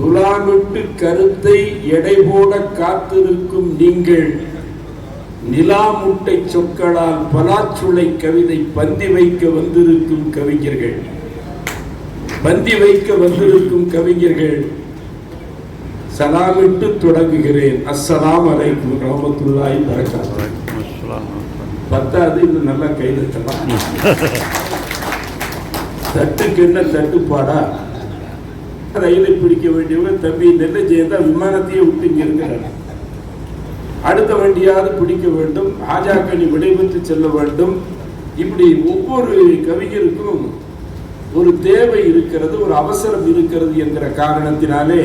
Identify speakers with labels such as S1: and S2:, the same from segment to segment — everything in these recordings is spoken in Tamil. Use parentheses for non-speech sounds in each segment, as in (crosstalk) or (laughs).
S1: துலாமிட்டு கருத்தை எடை போட காத்திருக்கும் நீங்கள் நிலா முட்டை சொற்களால் பலாச்சுளை கவிதை பந்தி வைக்க வந்திருக்கும் கவிஞர்கள். பந்தி வைக்க வந்திருக்கும் கவிஞர்கள். சலாமிட்டு தொடங்குகிறேன். அஸ்ஸலாம் அலைக்கும் ரஹமத்துல்லாஹி வரகாத்து பத்தாவது இன்னும் நல்லா தரலாம் (laughs) தட்டுக்கு என்ன தட்டுப்பாடா? ரயிலை பிடிக்க வேண்டியவங்க தம்பி நெல்லை ஜெயந்தா விமானத்தையே விட்டு இங்கே இருக்கிறார். அடுத்த வண்டியாவது பிடிக்க வேண்டும்? ஆஜாக்கணி விடைபெற்று செல்ல வேண்டும். இப்படி ஒவ்வொரு கவிஞருக்கும் ஒரு தேவை இருக்கிறது ஒரு அவசரம் இருக்கிறது என்கிற காரணத்தினாலே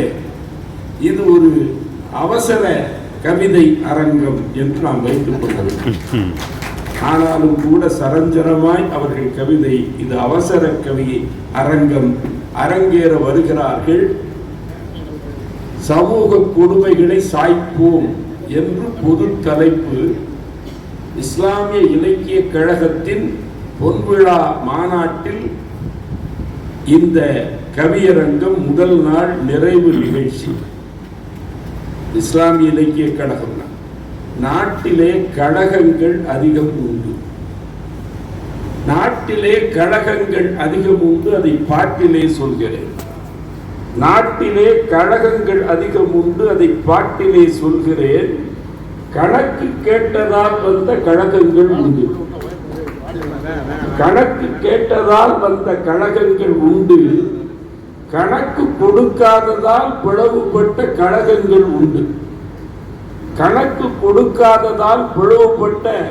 S1: இது ஒரு அவசர கவிதை அரங்கம் என்று நாம் வைத்துக் கொள்ள வேண்டும். ஆனாலும் கூட சரஞ்சரமாய் அவர்கள் கவிதை இது அவசர கவி அரங்கம் அரங்கேற வருகிறார்கள். சமூக கொடுமைகளை சாய்ப்போம் என்று பொது தலைப்பு. இஸ்லாமிய இலக்கிய கழகத்தின் பொன்விழா மாநாட்டில் இந்த கவியரங்கம் முதல் நாள் நிறைவு நிகழ்ச்சி. இஸ்லாமிய இலக்கிய கழகம் நாட்டிலே கழகங்கள் அதிகம் உண்டு. நாட்டிலே கழகங்கள் அதிகம் உண்டு அதை பாட்டிலே சொல்கிறேன். நாட்டிலே கழகங்கள் அதிகம் உண்டு அதை பாட்டிலே சொல்கிறேன். கணக்கு கேட்டதால் வந்த கழகங்கள் உண்டு. கணக்கு கேட்டதால் வந்த கழகங்கள் உண்டு. கணக்கு கொடுக்காததால் பிளவுபட்ட கழகங்கள் உண்டு. கணக்கு கொடுக்காததால் பிளவுபட்ட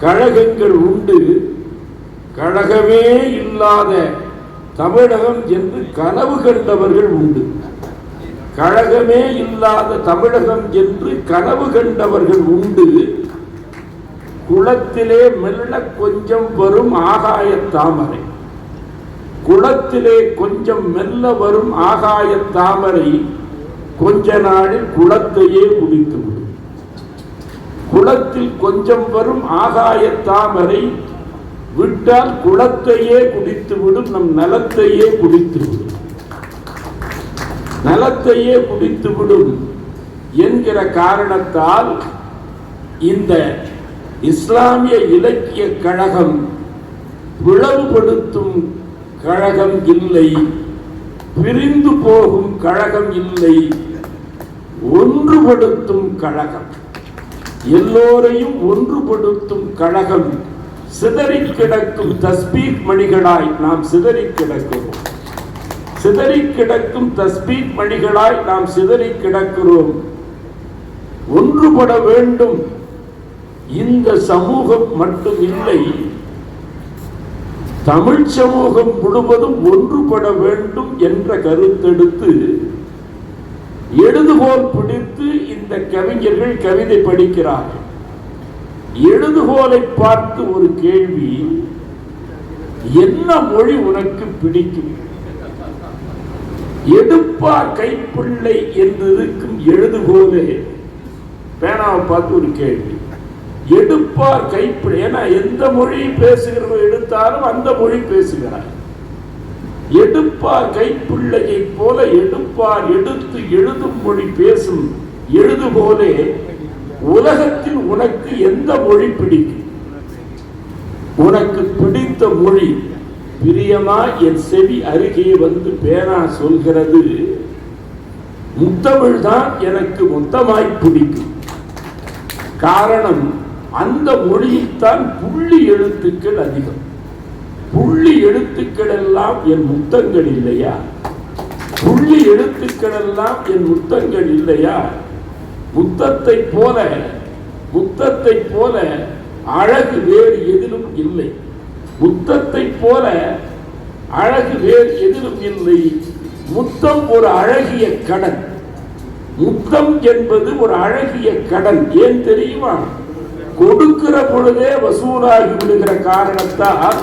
S1: கழகங்கள் உண்டு. கழகமே இல்லாத தமிழகம் என்று கனவு கண்டவர்கள் உண்டு. கழகமே இல்லாத தமிழகம் என்று கனவு கண்டவர்கள் உண்டு. குளத்திலே மெல்ல கொஞ்சம் வரும் ஆகாய தாமரை. குளத்திலே கொஞ்சம் மெல்ல வரும் ஆகாய தாமரை கொஞ்ச நாளில் குளத்தையே குடித்துவிடும் குளத்தில் கொஞ்சம் வரும் ஆகாய தாமரை விட்டால் குளத்தையே குடித்துவிடும் நம் நலத்தையே குடித்துவிடும். நலத்தையே குடித்துவிடும் என்கிற காரணத்தால் இந்த இஸ்லாமிய இலக்கிய கழகம் பிளவுபடுத்தும் கழகம் இல்லை பிரிந்து போகும் கழகம் இல்லை ஒன்றுபடுத்தும் கழகம். எல்லோரையும் ஒன்றுபடுத்தும் கழகம் சிதறி கிடக்கும் தஸ்பீக் மணிகளாய் நாம் சிதறி கிடக்கிறோம் சிதறி கிடக்கும் தஸ்பீக் மணிகளாய் நாம் சிதறி கிடக்கிறோம் ஒன்றுபட வேண்டும். இந்த சமூகம் மட்டும் இல்லை தமிழ் சமூகம் முழுவதும் ஒன்றுபட வேண்டும் என்ற கருத்தெடுத்து எழுதுகோல் பிடித்து இந்த கவிஞர்கள் கவிதை படிக்கிறார்கள். எழுதுகோலை பார்த்து ஒரு கேள்வி என்ன மொழி உனக்கு பிடிக்கும்? எடுப்பார் கைப்பிள்ளை என்றிருக்கும் எழுதுகோலே. பேனாவை பார்த்து ஒரு கேள்வி. எடுப்பார் கைப்பிள்ளை ஏன்னா எந்த மொழி பேசுகிறவோ எடுத்தாலும் அந்த மொழி பேசுகிறார் எடுப்பார் கைப்பிள்ளையை போல எடுப்பார் எடுத்து எழுதும் மொழி பேசும் எழுதுகோலே. உலகத்தில் உனக்கு எந்த மொழி பிடிக்கும்? உனக்கு பிடித்த மொழி பிரியமா? என் செவி அருகே வந்து பேனா சொல்கிறது. முத்தமிழ் தான் எனக்கு மொத்தமாய் பிடிக்கும். காரணம் அந்த மொழியில்தான் புள்ளி எழுத்துக்கள் அதிகம். புள்ளி எழுத்துக்கள் எல்லாம் என் முத்தங்கள் இல்லையா? புள்ளி எழுத்துக்கள் எல்லாம் என் முத்தங்கள் இல்லையா? புத்தத்தை போல புத்தத்தை போல அழகு வேறு எதிலும் இல்லை. புத்தத்தை போல அழகு வேறு எதிலும் இல்லை. முத்தம் ஒரு அழகிய கடன். முத்தம் என்பது ஒரு அழகிய கடன். ஏன் தெரியுமா? கொடுக்கிற பொழுதே வசூலாகி விடுகிற காரணத்தால்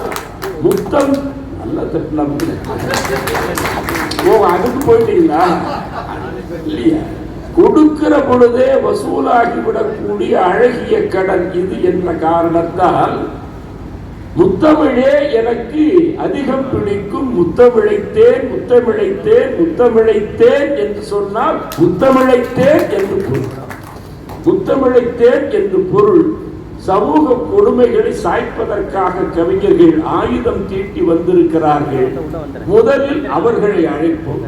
S1: முத்தம் நல்ல தட்டலாம் ஓ அதுக்கு போயிட்டீங்களா? இல்லையா? கொடுக்கிற பொழுதே வசூலாகி விடக்கூடிய அழகிய கடன் இது என்ற காரணத்தால் முத்தமிழே எனக்கு அதிகம் பிடிக்கும் முத்தமிழைத்தேன் முத்தமிழைத்தேன் முத்தமிழைத்தேன் என்று சொன்னால் முத்தமிழைத்தேன் என்று பொருள். முத்தமிழைத்தேன் என்று பொருள். சமூக கொடுமைகளை சாய்ப்பதற்காக கவிஞர்கள் ஆயுதம் தீட்டி வந்திருக்கிறார்கள். முதலில் அவர்களை அழைப்போம்.